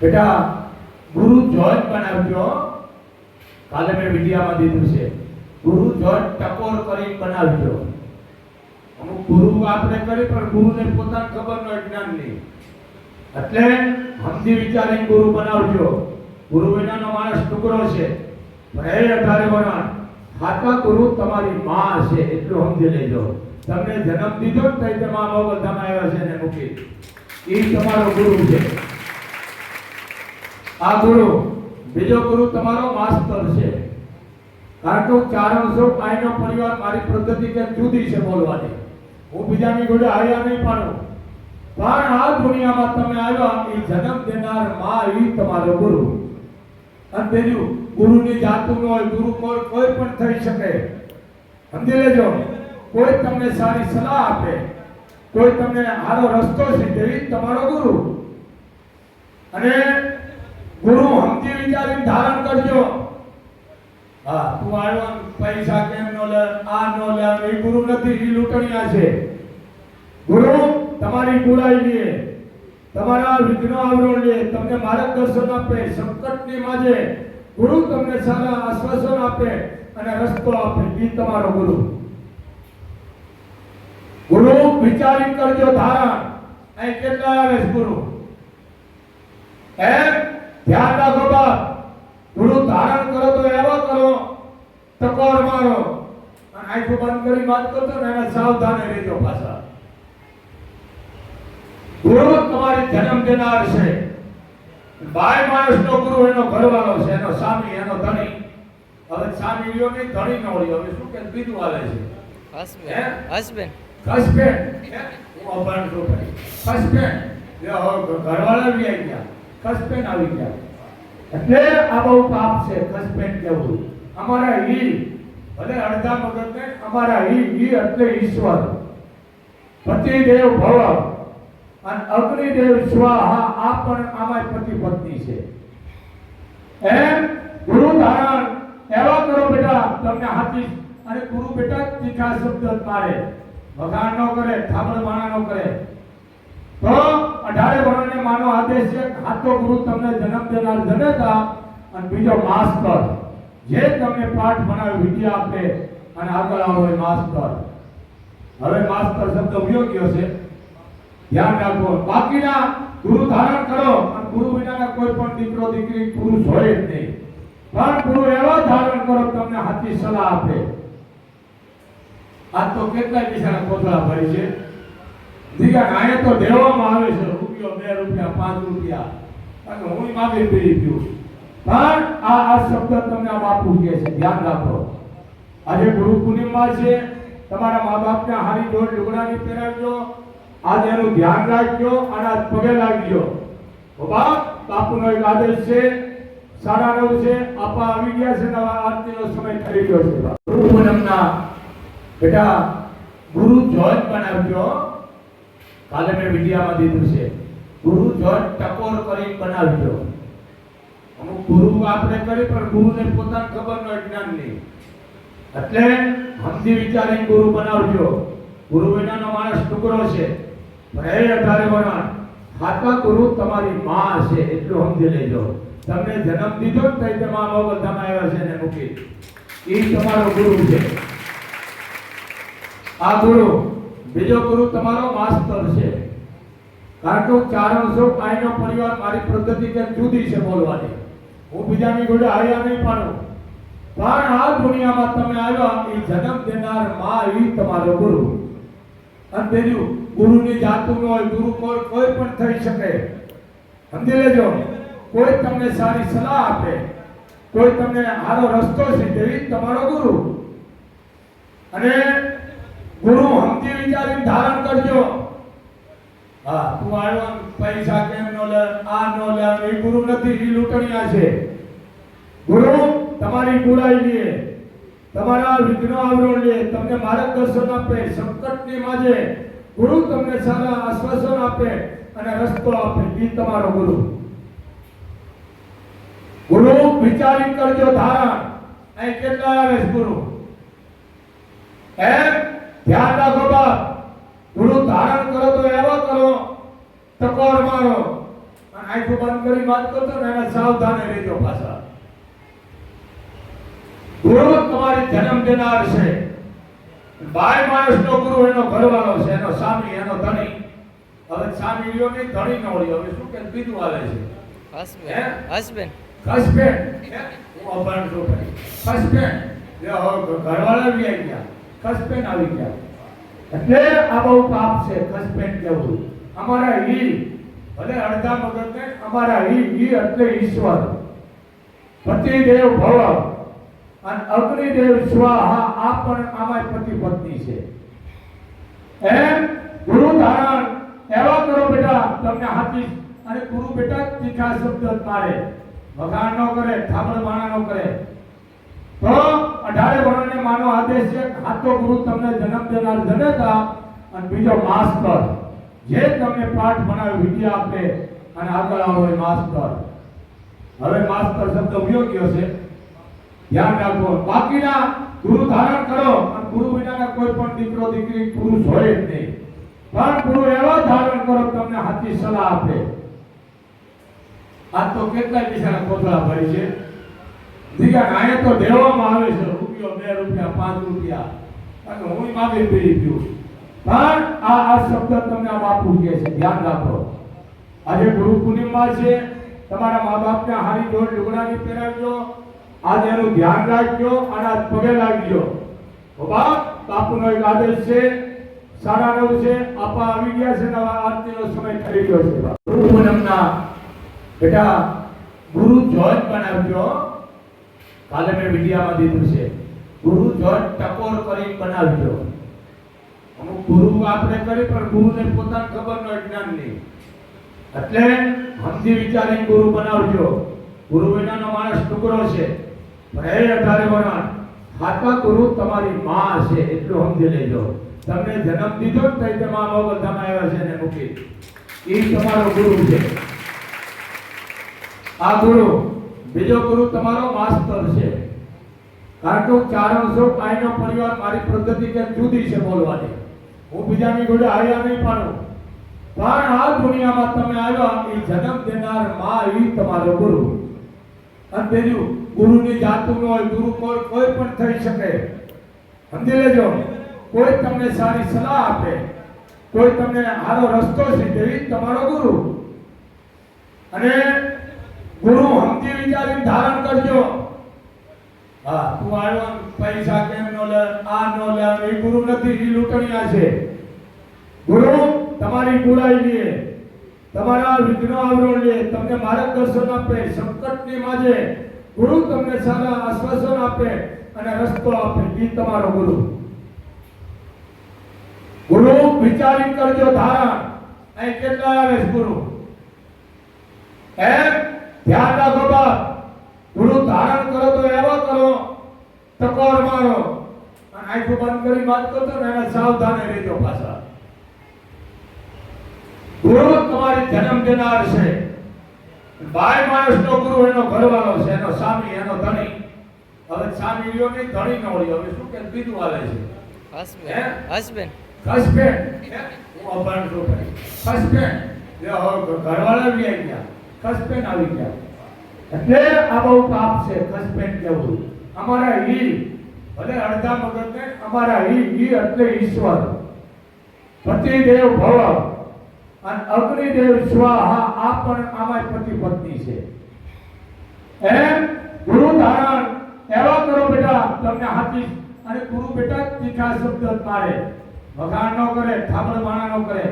બેટા, ગુરુ જોજ બનાવજો. કાલે મેં મીડિયામાં દીધું છે. ગુરુ જોજ ટકોર કરી બનાવજો. અમુક ગુરુ આપણે કરી, પણ ગુરુને પોતાને ખબર ન જ્ઞાન નહીં એટલે સમજી વિચારીને ગુરુ બનાવજો. ગુરુ વિનાનો માણસ ટુકડો છે. એ અઢારે વરણ સાચા ગુરુ તમારી માં છે, એટલું સમજી લેજો. તમને જન્મ દીધો ને તઈ તમારા બાબા તમે આવ્યા છે ને મૂકી. એ તમારો ગુરુ છે. આ ગુરુ. બીજો ગુરુ તમારો માસ્તર છે. કારણ કે ચારણસો ચારણ છું પરિવાર મારી પદ્ધતિ કે જુદી છે બોલવાની? હું બીજાની જોડે આવ્યા નહીં પાડું. પણ આ દુનિયામાં તમે આવ્યા એ જન્મ દેનારમાં એ તમારો ગુરુ. અને બીજું, ગુરુની જાતું ન હોય, ગુરુ કોઈ કોઈ પણ થઈ શકે. સમજી લેજો. કોઈ તમને સારી સલાહ આપે. કોઈ તમને સારો રસ્તો છે તેવી તમારો ગુરુ. અને ગુરુ હમતી વિચારી ધારણ કરજો. હા, તું આવ્યો પૈસા કેમ નો લે, આ નો લે એ ગુરુ નથી, એ લૂંટણીયા છે. ગુરુ, તમારી બુરાઈ લે તમારા વિઘ્નો આવરણ લે, તમને માર્ગદર્શન આપે, સંકટની માજે. ગુરુ તમને સારા આશ્વાસન આપે અને રસ્તો આપે એ તમારો ગુરુ. ગુરુ વિચારી કરજો ધારણ. અહીં કેટલા આવે ગુરુ? એમ ધ્યાન રાખો બાપ. ગુરુ ધારણ કરો તો એવો કરો. ટકોર મારો. અને આંખો બંધ કરી વાત કરતો ને એને સાવધાને રહેજો પાછા. ગુરુ તમારી જન્મ દેનાર છે. બાય માણસનો ગુરુ એનો ઘરવાળો છે એનો સ્વામી એનો ધણી. હવે સ્વામી રહ્યો નહીં ધણી ન રહ્યો હવે શું કે બીજું આવે છે? હસબેન્ડ. હસબેન્ડ. હસબેન્ડ. હું? અભણ છું હસબેન્ડ. ઘરવાળા બી આવી ગયા. હસબેન્ડ આવી ગયા. એટલે આ બહુ પાપ છે હસબેન્ડ કેવું અમારા ઈ, ભલે અડધા મગજ ને અમારા ઈ ઈ એટલે ઈશ્વર. પતિદેવ ભવ. અને અગ્નિદેવ સ્વાહા, આ પણ આમાં પતિ પત્ની છે. એમ ગુરુ ધારણ, એવા કરો બેટા, તમને હાથી અને ગુરુ બેટા તીખા શબ્દ મારે. ભગવાન ન કરે થાબડ માણા ન કરે. તો અઢારે વર્ણને માનો આદેશ છે, ખાતો ગુરુ તમને જન્મ દેનાર જનેતા અને બીજો માસ્તર જે તમને પાઠ બનાવી વિદ્યા આપે અને આગળ આવો એ માસ્તર હવે માસ્તર શબ્દ ઉપયોગ્ય છે? ધ્યાન રાખો. બાકીના ગુરુ ધારણ કરો અને ગુરુ વિનાના કોઈ પણ દીકરો, દીકરી, પુરુષ હોય જ નહીં. પણ ગુરુ એવા ધારણ કરો તમને હાથી સલાહ આપે. આ તો કેટલાય દિશાના કોથળા ભરી છે. આયા તો દેવામાં આવે છે, રૂપિયો બે રૂપિયા, પાંચ રૂપિયા. અને હું માફી પી ગયું પણ આ આ શબ્દ તમને આ બાપુ કહે છે, ધ્યાન રાખો. આજે ગુરુ પૂર્ણિમા છે, તમારા મા બાપને હારી ઢોર લુગડાની પહેરાવજો. આજે એનું ધ્યાન રાખજો, અને આજ પગે લાગજો. બાબા બાપુનો એક આદેશ છે, સાડા નવ છે, આપા આવી ગયા છે, નવા આરતીનો સમય થઈ ગયો છે. ગુરુ પૂનમના બેટા, ગુરુ જોજ બનાવજો. કાલે મેં મીડિયામાં દીધું છે. ગુરુ જોન ટકોર કરી બનાવજો. અમુક ગુરુ આપણે કરી, પણ ગુરુને પોતાને ખબર ન જ્ઞાન નહીં એટલે સમજી વિચારીને ગુરુ બનાવજો. ગુરુ વિનાનો માણસ ટુકડો છે. પણ અઢારે વરણ, હાથમાં ગુરુ તમારી માં છે, એટલું સમજી લેજો તમને જન્મ દીધો ને તઈ તમારા બાબા બધામાં આવ્યા છે ને મૂકી. એ તમારો ગુરુ છે. આ ગુરુ બીજો ગુરુ તમારો માસ્તર છે. કારણ કે હું ચારણ છું પરિવાર મારી પદ્ધતિ કે જુદી છે બોલવાની? હું બીજાની જોડે આવ્યા નહીં પાડું. પણ આ દુનિયામાં તમે આવ્યા એ જન્મ દેનારમાં એ તમારો ગુરુ. અને બીજું ગુરુની જાતું ન હોય, ગુરુ કોઈ કોઈ પણ થઈ શકે. સમજી લેજો, કોઈ તમને સારી સલાહ આપે, કોઈ તમને સારો રસ્તો છે તેવી તમારો ગુરુ. અને ગુરુ વિચારીને ધારણ કરજો. હા, તું આનો પૈસા કેમ નો લે, આ નો લે એ ગુરુ નથી, એ લૂંટણીયા છે. ગુરુ, તમારી બુરાઈ લે તમારા વિઘ્નો આવરણ લે, તમને માર્ગદર્શન આપે, સંકટની માજે. ગુરુ તમને સારા આશ્વાસન આપે અને રસ્તો આપે, એ તમારો ગુરુ. ગુરુ, વિચારી કરજો ધારણ. અહીં કેટલા આવે ગુરુ? એમ ધ્યાન રાખો બાપ ગુરુ ધારણ કરો તો એવો કરો ટકોર મારો. અને આંખો બંધ કરી વાત કરતો ને એને સાવધાને રહેજો પાછા. ગુરુ તમારી જન્મ દેનાર છે. બાય માણસનો ગુરુ એનો ઘરવાળો છે એનો સ્વામી એનો ધણી. હવે સ્વામી રહ્યો નહીં ધણી ન હોય હવે શું કે બીજું આવે છે? Husband husband. હસબેન્ડ. હું? અભણ છું હસબેન્ડ. ઘરવાળા બી આવી ગયા. હસબેન્ડ આવી ગયા. એટલે આ બહુ પાપ છે હસબેન્ડ કેવું અમારા ઈ ભલે અડધા મગજ ને અમારા ઈ ઈ એટલે ઈશ્વર. પતિદેવ ભવ. અને અગ્નિદેવ સ્વાહા, આ પણ આમાં પતિ પત્ની છે. એમ ગુરુ ધારણ, એવા કરો બેટા, તમને હાથી અને ગુરુ બેટા તીખા શબ્દ જ મારે. વખાણ ન કરે થાબડ બાણા ન કરે. તો અઢારે વર્ણને માનો આદેશ છે, ખાતો ગુરુ તમને જન્મ દેનાર જનેતા અને બીજો માસ્તર જે તમને પાઠ બનાવી વિદ્યા આપે અને આગળ આવો એ માસ્તર હવે માસ્તર શબ્દ ઉપયોગ્ય છે? ધ્યાન રાખો. બાકીના ગુરુ ધારણ કરો અને ગુરુ વિનાના કોઈ પણ દીકરો, દીકરી, પુરુષ હોય જ નહીં. પણ ગુરુ એવા ધારણ કરો તમને હાથી સલાહ આપે. આ તો કેટલા દિશાના કોથળા ભરી છે. દીકરા તો દેવામાં આવે છે, રૂપિયો બે રૂપિયા, પાંચ રૂપિયા. અને હું માગી પીડી પીઉં પણ આ આ શબ્દ તમને આ બાપુ કહે છે, ધ્યાન રાખો. આજે ગુરુ પૂર્ણિમા છે, તમારા મા બાપને હારી ઢોર લુગડાની પહેરાવજો. આજે એનું ધ્યાન રાખજો અને આજ પગે લાગજો. બાબા બાપુનો એક આદેશ છે, સાડા નવ છે, આપા આવી ગયા છે નવા આરતીનો સમય થઈ ગયો છે ગુરુ પૂનમના બેટા, ગુરુ જોત બનાવજો. કાલે મેં મીડિયામાં દીધું છે. ગુરુ જોત ટકોર કરી બનાવજો. અમુક ગુરુ આપણે કરી, પણ ગુરુને પોતાને ખબર ન જ્ઞાન નહીં એટલે સમજી વિચારી ગુરુ બનાવજો. ગુરુ વિનાનો માણસ ટુકડો છે. પણ એ અઢારે વરણ. હાથા ગુરુ તમારી માં છે, એટલું સમજી લેજો. તમને જન્મ દીધો ને તઈ તમારા બાબત તમે આવ્યા છે એને મૂકી. એ તમારો ગુરુ છે. આ ગુરુ બીજો ગુરુ તમારો માસ્ટર છે. કારણ કે હું ચારણ છું આઈનો પરિવાર મારી પદ્ધતિ કે જુદી છે બોલવાની? હું બીજાની જોડે આવ્યા નહીં પાડું. પણ આ દુનિયામાં તમે આવ્યા એ જન્મ દેનારમાં એ તમારો ગુરુ. અને બીજું ગુરુની જાતું ન હોય, ગુરુ કોઈ કોઈ પણ થઈ શકે. સમજી લેજો, કોઈ તમને સારી સલાહ આપે, કોઈ તમને સારો રસ્તો છે એ તમારો ગુરુ. અને ગુરુ સમજી વિચારી ધારણ કરજો. હા, તું આવ્યો પૈસા કેમ નો લે, આ નો લે એ ગુરુ નથી, એ લૂંટણિયા છે. ગુરુ, તમારી બુરાઈ લે તમારા વિઘ્નો આવરણ લે, તમને માર્ગદર્શન આપે, સંકટની માજે. ગુરુ તમને સારા આશ્વાસન આપે અને રસ્તો આપે, એ તમારો ગુરુ. ગુરુ, વિચારી કરજો ધારણ. અહીં કેટલા આવે ગુરુ? એમ ધ્યાન રાખો બાપ ગુરુ ધારણ કરો તો એવો કરો ટકોર મારો. અને આંખો બંધ કરી વાત કરતો ને એને સાવધાને રહેજો પાછા. ગુરુ તમારી જન્મ દેનાર છે. બાય માણસનો ગુરુ એનો ઘરવાળો છે એનો સ્વામી એનો ધણી. હવે સ્વામી રહ્યો નહીં ધણી ન હોય હવે શું કે બીજું આવે છે? Husband husband. હસબેન્ડ? હું? અભણ છું હસબેન્ડ? ઘરવાળા બી આવી ગયા. હસબેન્ડ આવી ગયા. એટલે આ બહુ પાપ છે હસબેન્ડ કેવું અમારા ઈ ભલે અડધા મગજ ને અમારા ઈ ઈ એટલે ઈશ્વર. પતિદેવ ભવ. અને અગ્નિદેવ સ્વાહા, આ પણ આમાં પતિ પત્ની છે. એમ ગુરુ ધારણ, એવા કરો બેટા, તમને હાથી અને ગુરુ બેટા તીખા શબ્દ મારે. વખાણ ન કરે થાબડ બાણા ન કરે.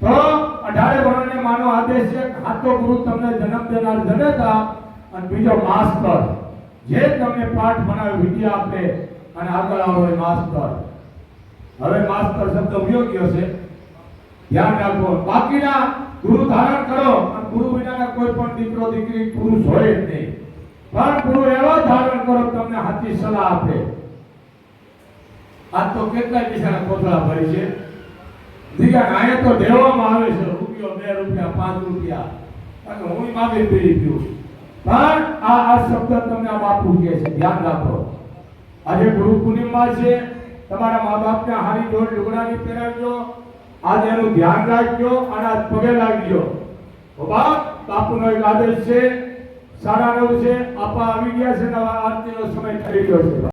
તો અઢારે વર્ણને માનો આદેશ છે, ખાતો ગુરુ તમને જન્મ દેનાર જનેતા અને બીજો માસ્તર જે તમને પાઠ ભણાવે વિદ્યા આપે અને આગળ આવો એ માસ્તર હવે માસ્તર શબ્દ ઉપયોગ્ય છે. ધ્યાન રાખો. બાકીના ગુરુ ધારણ કરો અને ગુરુ વિનાના કોઈ પણ દીકરો, દીકરી, પુરુષ હોય જ નહીં. પણ ગુરુ એવા ધારણ કરો તમને હાથી સલાહ આપે. આ તો કેટલા પૈસાના કોથળા ભરી છે. દીકરા અહીંયા તો દેવામાં આવે છે. રૂપિયો, બે રૂપિયા, પાંચ રૂપિયા. અને હું માફી પીડી પીઉં પણ આ આ શબ્દ તમને બાપુ કહે છે ધ્યાન રાખો. આજે ગુરુ પૂર્ણિમા છે, તમારા મા બાપને હારી દોડ લુગડાની પહેરાવજો. આજે એનું ધ્યાન રાખજો અને આજ પગે લાગજો. બાબા બાપુનો એક આદેશ છે, સાડા નવ છે, આપા આવી ગયા છે, નવા આરતીનો સમય થઈ ગયો છે.